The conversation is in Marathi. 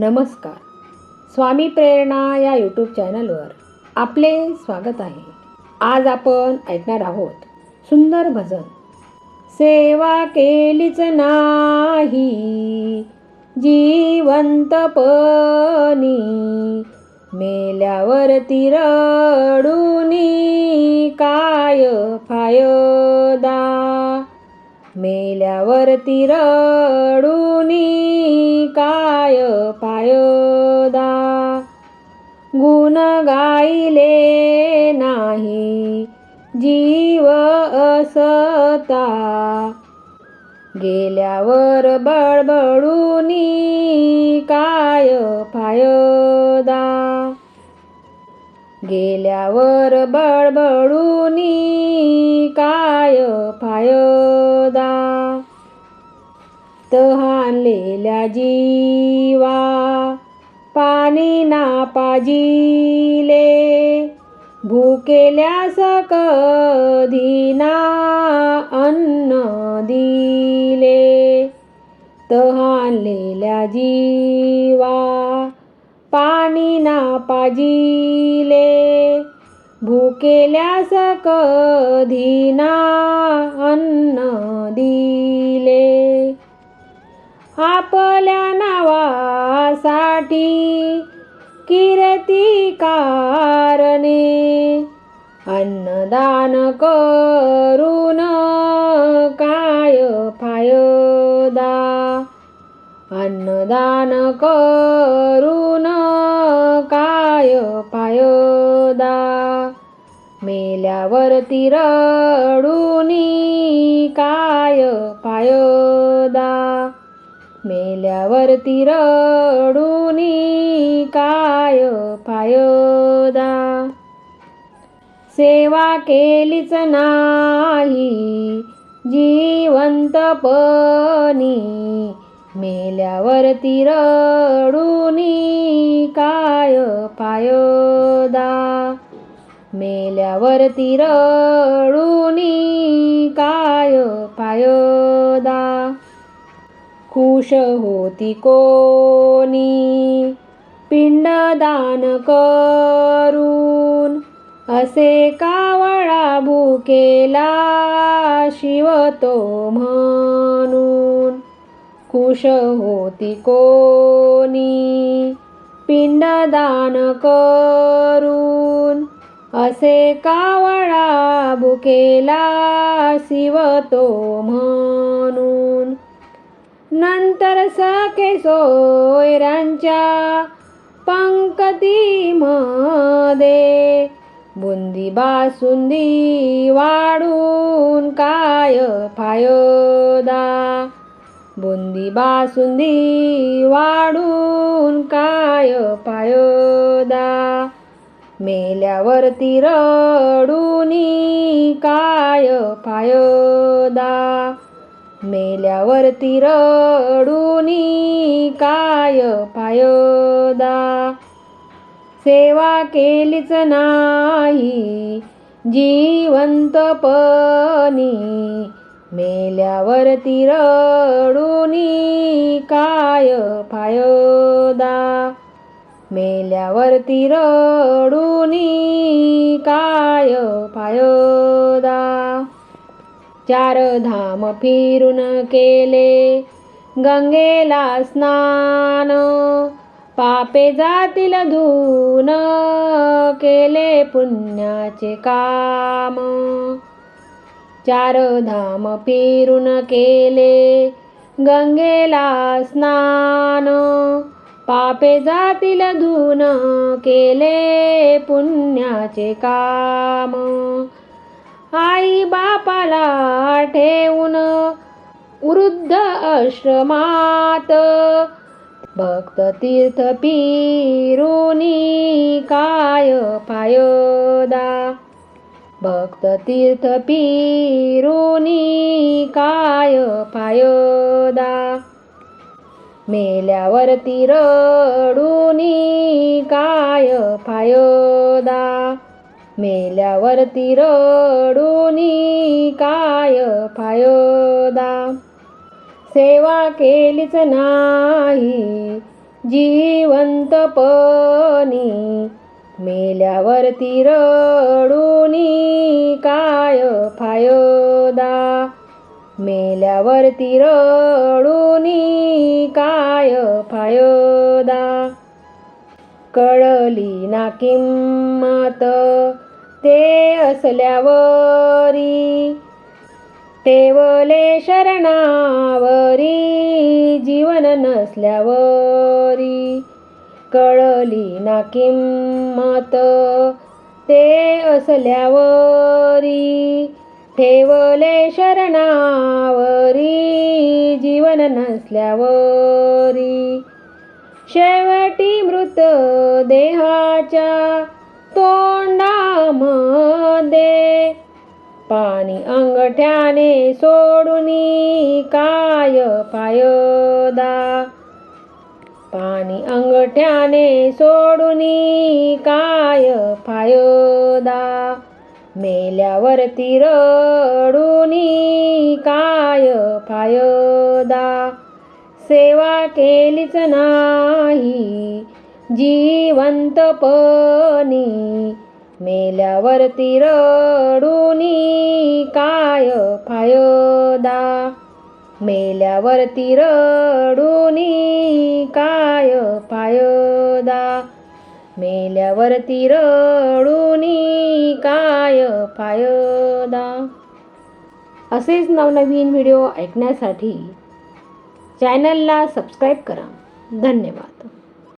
नमस्कार. स्वामी प्रेरणा या यूट्यूब चॅनलवर आपले स्वागत आहे. आज आपण ऐकणार आहोत सुंदर भजन. सेवा केलीच नाही. जिवंतपणी मेल्यावर तिरडूनी काय फायदा? मेल्यावर तिरडूनी काय फायदा गुण गाईले नाही जीव असता. गेल्यावर बडबडूनी काय फायदा? गेल्यावर बडबडूनी काय फायदा? तहानलेल्या जीवा पाणी ना पाजिले भूकेल्यास कधी अन्न दिले. तहानलेल्या जीवा पाणी ना पाजिले भूकेल्यास अन्न दिले. आपल्या नावासाठी किरती कारणे अन्नदान करून काय फायदा? अन्नदान करून काय फायदा? मेल्यावरती रडूनी काय फायदा? मेल्यावरती रडूनी काय फायदा सेवा केलीच नाही जिवंतपणी मेल्यावरती रडूनी काय फायदा मेल्यावरती रडूनी काय फायदा खुश होती कोणी? पिंडदान करून असे कावळा भुकेला शिवतो म्हणून. खुश होती कोणी? पिंडदान करून असे कावळा भुकेला शिवतो म्हणून. नंतर सखे सोयरांच्या पंक्तीमध्ये बुंदी बासुंदी वाढून काय फायदा? बुंदी बासुंदी वाढून काय फायदा? मेल्यावरती रडूनी काय फायदा? मेल्यावरती रडूनी काय फायदा? सेवा केलीच नाही जिवंतपणी. मेल्यावरती रडूनी काय फायदा? मेल्यावरती रडूनी काय फायदा? चार धाम फिरून केले गंगेला स्नान पापे जातील धून केले पुण्याचे काम. चार धाम फिरून केले गंगेला स्नान पापे जातील धून केले पुण्याचे काम. आई बापाला ठेवून वृद्ध आश्रमात. भक्त तीर्थ पिरुनी काय फायदा? भक्त तीर्थ पिरुनी काय फायदा? मेल्यावरती रडूनी काय फायदा? मेल्यावरती रडूनी काय फायदा? सेवा केलीच नाही जिवंतपणी. मेल्यावरती रडूनी काय फायदा? मेल्यावरती रडूनी काय फायदा? कळली ना किंमत ते असल्यावरी ठेवले शरणावरी जीवन नसल्यावरी. कळली ना किंमत ते असल्यावरी ठेवले शरणावरी जीवन नसल्यावरी. शेवटी मृत देहाच्या तोंडामध्ये पाणी अंगठ्याने सोडूनी काय फायदा? पाणी अंगठ्याने सोडूनी काय फायदा? मेल्यावरती रडूनी काय फायदा? सेवा केलीच नाही जिवंतपणी मेल्यावरती रडूनी काय फायदा? मेल्यावरती रडूनी काय फायदा? मेल्यावरती रडूनी काय फायदा? असेच नवनवीन व्हिडिओ ऐकण्यासाठी चॅनलला सबस्क्राईब करा. धन्यवाद.